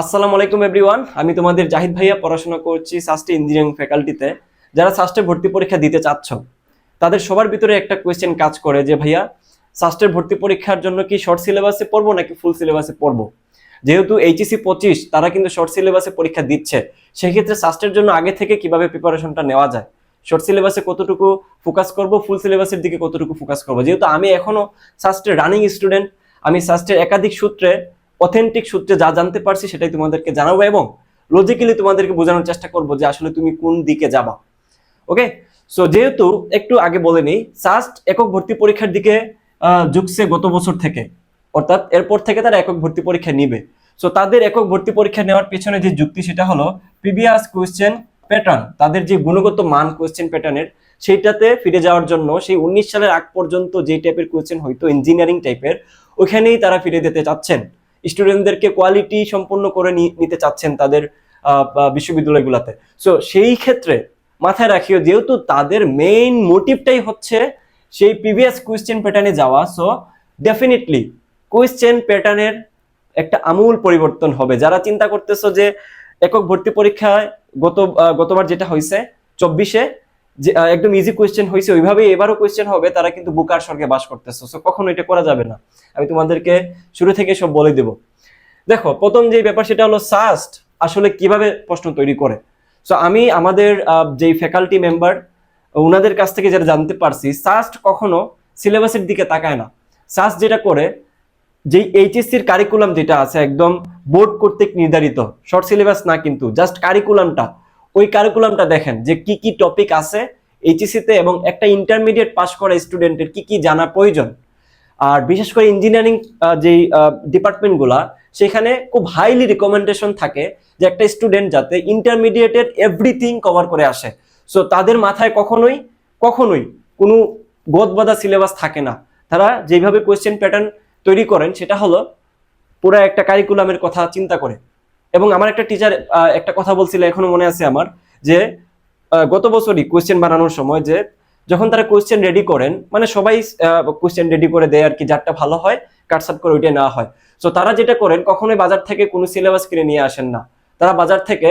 আসসালামু আলাইকুম এভরিওয়ান, আমি তোমাদের জাহিদ ভাইয়া পড়াশোনা করছি সাস্টে ইঞ্জিনিয়ারিং ফ্যাকাল্টিতে যারা সাস্টে ভর্তি পরীক্ষা দিতে চাচ্ছ, তাদের সবার ভিতরে একটা কোয়েশ্চেন কাজ করে যে, ভাইয়া সাস্টের ভর্তি পরীক্ষার জন্য কি শর্ট সিলেবাসে পড়ব নাকি ফুল সিলেবাসে পড়ব? যেহেতু এইচএসি পঁচিশ, তারা কিন্তু শর্ট সিলেবাসে পরীক্ষা দিচ্ছে। সেক্ষেত্রে সাস্টের জন্য আগে থেকে কীভাবে প্রিপারেশনটা নেওয়া যায়? শর্ট সিলেবাসে কতটুকু ফোকাস করব? ফুল সিলেবাসের দিকে কতটুকু ফোকাস করব? যেহেতু আমি এখনও সাস্টের রানিং স্টুডেন্ট আমি সাস্টের একাধিক সূত্রে অথেন্টিক সূত্রে যা জানতে পারছি সেটাই তোমাদেরকে জানাব এবং লজিক্যালি তোমাদেরকে বোঝানোর চেষ্টা করব যে আসলে তুমি কোন দিকে যাবা। ওকে সো যেহেতু একটু আগে বলে নিই সাস্ট একক ভর্তি পরীক্ষার দিকে ঝুঁকছে গত বছর থেকে। অর্থাৎ এরপর থেকে তারা একক ভর্তি পরীক্ষা নিবে। সো তাদের একক ভর্তি পরীক্ষা নেওয়ার পেছনে যে যুক্তি সেটা হলো প্রিভিয়াস কোয়েশ্চেন প্যাটার্ন তাদের যে গুণগত মান কোয়েশ্চেন প্যাটার্নের সেইটাতে ফিরে যাওয়ার জন্য সেই উনিশ সালের আগ পর্যন্ত যে টাইপের কোয়েশ্চেন হয়তো ইঞ্জিনিয়ারিং টাইপের ওখানেই তারা ফিরে যেতে চাচ্ছেন। স্টুডেন্টদেরকে কোয়ালিটি সম্পন্ন করে নিতে চাচ্ছেন তাদের বিশ্ববিদ্যালয়গুলোতে। সো সেই ক্ষেত্রে মাথায় রাখিও, যেহেতু তাদের মেইন মোটিভটাই হচ্ছে সেই প্রিভিয়াস কোয়েশ্চেন প্যাটার্নে যাওয়া সো ডেফিনেটলি কোয়েশ্চেন প্যাটার্নের একটা আমূল পরিবর্তন হবে। যারা চিন্তা করতেছো যে একক ভর্তি পরীক্ষায় গত গতবার যেটা হয়েছে চব্বিশে যে একদম ইজি কোয়েশ্চেন হয়েছে ওইভাবে এবারও কোয়েশ্চেন হবে, তারা কিন্তু বুকার স্বর্গে বাস করতেছে। সো কখনো এটা করা যাবে না। আমি তোমাদেরকে শুরু থেকে সব বলে দেব। দেখো, প্রথম যে ব্যাপার সেটা হলো সাস্ট আসলে কীভাবে প্রশ্ন তৈরি করে। সো আমি আমাদের যেই ফ্যাকাল্টি মেম্বার ওনাদের কাছ থেকে যেটা জানতে পারছি, সাস্ট কখনো সিলেবাসের দিকে তাকায় না। সাস্ট যেটা করে, যেই এইচএসসির কারিকুলাম যেটা আছে, একদম বোর্ড কর্তৃক নির্ধারিত শর্ট সিলেবাস না কিন্তু জাস্ট কারিকুলামটা ওই কারিকুলামটা দেখেন যে কি কি টপিক আছে এইচএসসিতে এবং একটা ইন্টারমিডিয়েট পাস করা স্টুডেন্টের কি কি জানা প্রয়োজন। আর বিশেষ করে ইঞ্জিনিয়ারিং যেই ডিপার্টমেন্টগুলা সেখানে খুব হাইলি রিকমেন্ডেশন থাকে যে একটা স্টুডেন্ট যাতে ইন্টারমিডিয়েটের এভরিথিং কভার করে আসে। সো তাদের মাথায় কখনোই কখনোই কোনো গদবাদা সিলেবাস থাকে না। তারা যেভাবে কোয়েশ্চেন প্যাটার্ন তৈরি করেন, সেটা হলো পুরো একটা কারিকুলামের কথা চিন্তা করে। এবং আমার একটা টিচার একটা কথা বলছিল এখনও মনে আছে আমার, যে গত বছরই কোয়েশ্চেন বানানোর সময় যে, যখন তারা কোয়েশ্চেন রেডি করেন মানে সবাই কোয়েশ্চেন রেডি করে দেয় আর কি, যারটা ভালো হয় কাটসাট করে ওইটা নেওয়া হয়। সো তারা যেটা করেন, কখনোই বাজার থেকে কোনো সিলেবাস কিনে নিয়ে আসেন না। তারা বাজার থেকে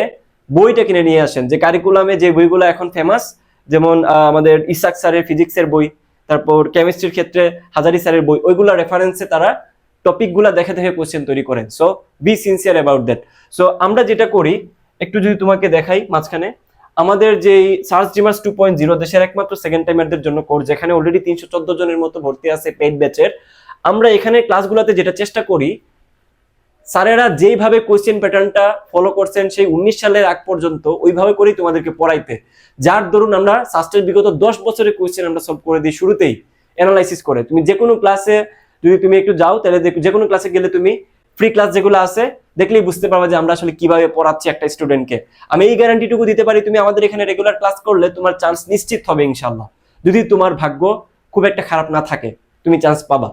বইটা কিনে নিয়ে আসেন, যে কারিকুলামে যে বইগুলো এখন ফেমাস যেমন আমাদের ইসাক স্যারের ফিজিক্সের বই, তারপর কেমিস্ট্রির ক্ষেত্রে হাজারি স্যারের বই, ওইগুলো রেফারেন্সে তারা টপিকগুলো দেখে দেখে কোশ্চেন তৈরি করেন। So be sincere about that so আমরা যেটা করি, একটু যদি তোমাকে দেখাই মাঝখানে, আমাদের যে সার্চ জিমার্স টু পয়েন্ট জিরো দেশের একমাত্র সেকেন্ড টাইমারদের জন্য কোর্স যেখানে অলরেডি তিনশো চোদ্দ জনের মতো ভর্তি আছে পেইড ব্যাচের আমরা এখানে ক্লাসগুলোতে যেটা চেষ্টা করি, স্যারেরা যেইভাবে কোয়েশ্চেন প্যাটার্নটা ফলো করছেন সেই উনিশ সালের আগ পর্যন্ত, ওইভাবে করেই তোমাদেরকে পড়াইতে। যার দরুন আমরা শাস্ত্রের বিগত দশ বছরের কোয়েশ্চেন আমরা সলভ করে দিই শুরুতেই অ্যানালাইসিস করে। তুমি যে কোনো ক্লাসে যদি তুমি একটু যাও, তাহলে যে কোনো ক্লাসে গেলে তুমি ফ্রি ক্লাস যেগুলো আছে, দেখলেই বুঝতে পারবে যে আমরা আসলে কীভাবে পড়াচ্ছি একটা স্টুডেন্টকে আমি এই গ্যারান্টিটুকু দিতে পারি, তুমি আমাদের এখানে রেগুলার ক্লাস করলে তোমার চান্স নিশ্চিত হবে ইনশাল্লাহ যদি তোমার ভাগ্য খুব একটা খারাপ না থাকে, তুমি চান্স পাবা।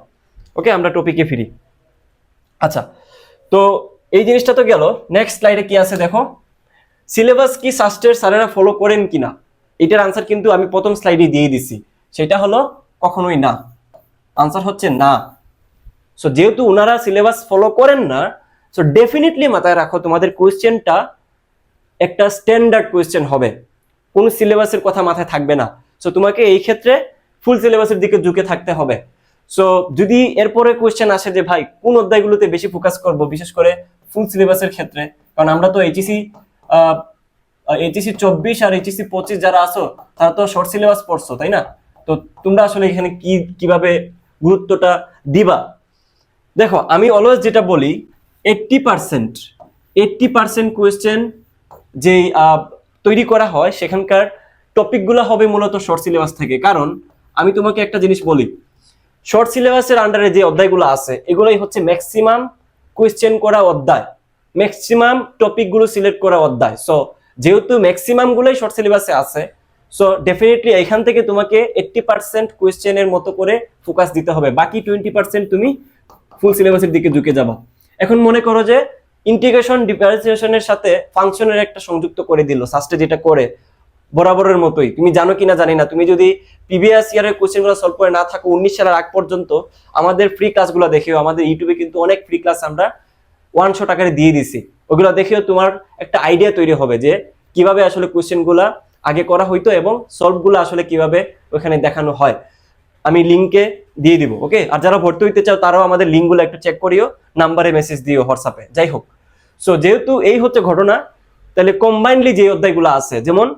ওকে আমরা টপিকে ফিরি। আচ্ছা তো এই জিনিসটা তো গেল। নেক্সট স্লাইডে কি আছে দেখো? সিলেবাস কি সাস্টের স্যারেরা ফলো করেন কিনা? এটার আনসার কিন্তু আমি প্রথম স্লাইডে দিয়ে দিছি। সেটা হলো কখনোই না। আনসার হচ্ছে না। সো যেহেতু ওনারা সিলেবাস ফলো করেন না সো ডেফিনেটলি মাথায় রাখো, তোমাদের কোয়েশ্চেনটা একটা স্ট্যান্ডার্ড কোয়েশ্চেন হবে। কোন সিলেবাসের কথা মাথায় থাকবে না। সো তোমাকে এই ক্ষেত্রে ফুল সিলেবাসের দিকে ঝুঁকে থাকতে হবে। সো যদি এরপরে কোয়েশ্চেন আসে যে, ভাই, কোন অধ্যায়গুলোতে বেশি ফোকাস করব? বিশেষ করে ফুল সিলেবাসের ক্ষেত্রে। কারণ আমরা তো এইচএসি এইচএসি চব্বিশ আর এইচএসি পঁচিশ যারা আসো তারা তো শর্ট সিলেবাস পড়ছো, তাই না? তো তোমরা আসলে এখানে কি, কীভাবে গুরুত্বটা দিবা? দেখো, আমি অলওয়েজ যেটা বলি eighty percent eighty percent question যেই তৈরি করা হয়, সেখানকার টপিকগুলো হবে মূলত শর্ট সিলেবাস থেকে। কারণ, আমি তোমাকে একটা জিনিস বলি শর্ট সিলেবাসের আন্ডারে যে অধ্যায়গুলো আছে, এগুলোই হচ্ছে ম্যাক্সিমাম কোয়েশ্চেন করা অধ্যায়। ম্যাক্সিমাম টপিকগুলো সিলেক্ট করা অধ্যায়। সো যেহেতু ম্যাক্সিমামগুলোই শর্ট সিলেবাসে আছে সো ডেফিনেটলি এখান থেকে তোমাকে এইট্টি পার্সেন্ট কোয়েশ্চেনের মতো করে ফোকাস দিতে হবে। বাকি টোয়েন্টি পার্সেন্ট তুমি ফুল সিলেবাসের দিকে ঝুঁকে যাবা। এখন মনে করো যে ইন্টিগ্রেশন ডিফারেন্সিয়েশনের সাথে ফাংশনের একটা সংযুক্ত করে দিল সাস্টে যেটা করে, বরাবরের মতোই। তুমি জানো কিনা জানি না। তুমি যদি প্রিভিয়াস ইয়ারের কোশ্চেনগুলো সলভ করে না থাকো, উনিশ সালের আগ পর্যন্ত আমাদের ফ্রি ক্লাসগুলো দেখেও। আমাদের ইউটিউবে কিন্তু অনেক ফ্রি ক্লাস আমরা ওয়ান শট আকারে দিয়ে দিছি। ওগুলো দেখেও তোমার একটা আইডিয়া তৈরি হবে যে কীভাবে আসলে কোয়েশ্চেনগুলা আগে করা হইতো এবং সলভগুলো আসলে কীভাবে ওখানে দেখানো হয়। আমি লিঙ্কে দিয়ে দিব ওকে আর যারা ভর্তি হইতে চাও, তারাও আমাদের লিঙ্কগুলো একটু চেক করিও নাম্বারে মেসেজ দিও হোয়াটসঅ্যাপে যাই হোক। সো যেহেতু এই হচ্ছে ঘটনা, তাহলে কম্বাইনলি যে অধ্যায়গুলো আছে, যেমন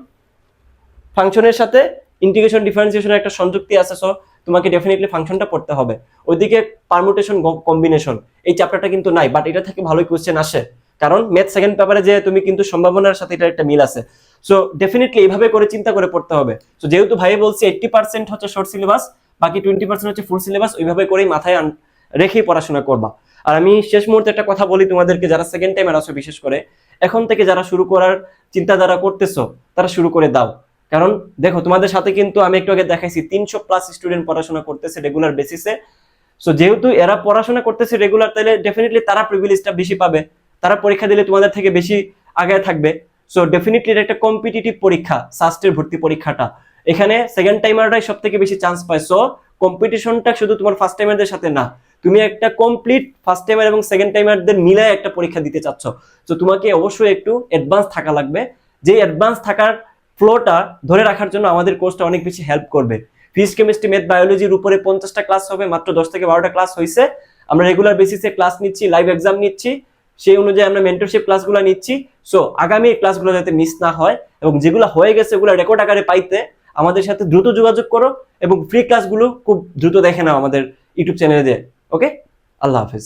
ফাংশনের সাথে ইন্টিগ্রেশন ডিফারেন্সিয়েশনের একটা সংযুক্তি আছে সো তোমাকে ডেফিনেটলি ফাংশনটা পড়তে হবে। ওইদিকে পারমুটেশন কম্বিনেশন এই চ্যাপ্টারটা কিন্তু নাই বাট এটা থেকে ভালোই কোশ্চেন আসে। কারণ ম্যাথ সেকেন্ড পেপারে যে তুমি কিন্তু সম্ভাবনার সাথে এটা একটা মিল আছে। সো ডেফিনেটলি এইভাবে করে চিন্তা করে পড়তে হবে। সো যেহেতু ভাই বলছি এইট্টি পার্সেন্ট হচ্ছে শর্ট সিলেবাস বাকি টোয়েন্টি পার্সেন্ট হচ্ছে ফুল সিলেবাস ওইভাবে করেই মাথায় রেখেই পড়াশোনা করবা। আর আমি শেষ মুহূর্তে একটা কথা বলি তোমাদেরকে, যারা সেকেন্ড টাইমের আছো বিশেষ করে, এখন থেকে যারা শুরু করার চিন্তাধারা করতেছো, তারা শুরু করে দাও। কারণ দেখো, তোমাদের সাথে কিন্তু আমি একটু আগে দেখাইছি, তিনশো প্লাস স্টুডেন্ট পড়াশোনা করতেছে রেগুলার বেসিসে সো যেহেতু এরা পড়াশোনা করতেছে রেগুলার তাহলে ডেফিনেটলি তারা প্রিভিলেজটা বেশি পাবে। তারা পরীক্ষা দিলে তোমাদের থেকে বেশি আগে থাকবে। সো ডেফিনেটলি এটা একটা কম্পিটিটিভ পরীক্ষা সাস্টের ভর্তি পরীক্ষাটা। এখানে সেকেন্ড টাইমাররাই সব থেকে বেশি চান্স পায়। সো কম্পিটিশনটা শুধু তোমার ফার্স্ট টাইমারদের সাথে না, তুমি একটা কমপ্লিট ফার্স্ট টাইমার এবং সেকেন্ড টাইমারদের মিলায় একটা পরীক্ষা দিতে চাচ্ছ। তো তোমাকে অবশ্যই একটু অ্যাডভান্স থাকা লাগবে। যে অ্যাডভান্স থাকার ফ্লোটা ধরে রাখার জন্য আমাদের কোর্সটা অনেক বেশি হেল্প করবে। ফিজিক্স কেমিস্ট্রি ম্যাথ বায়োলজির উপরে পঞ্চাশটা ক্লাস হবে, মাত্র দশ থেকে বারোটা ক্লাস হয়েছে আমরা রেগুলার বেসিসে ক্লাস নিচ্ছি লাইভ এক্সাম নিচ্ছি। সেই অনুযায়ী আমরা মেন্টরশিপ ক্লাসগুলো নিচ্ছি। সো আগামী ক্লাসগুলো যাতে মিস না হয় এবং যেগুলো হয়ে গেছে, ওগুলো রেকর্ড আকারে পাইতে আমাদের সাথে দ্রুত যোগাযোগ করো এবং ফ্রি ক্লাসগুলো খুব দ্রুত দেখে নাও আমাদের ইউটিউব চ্যানেলে দিয়ে। ওকে আল্লাহ হাফিজ।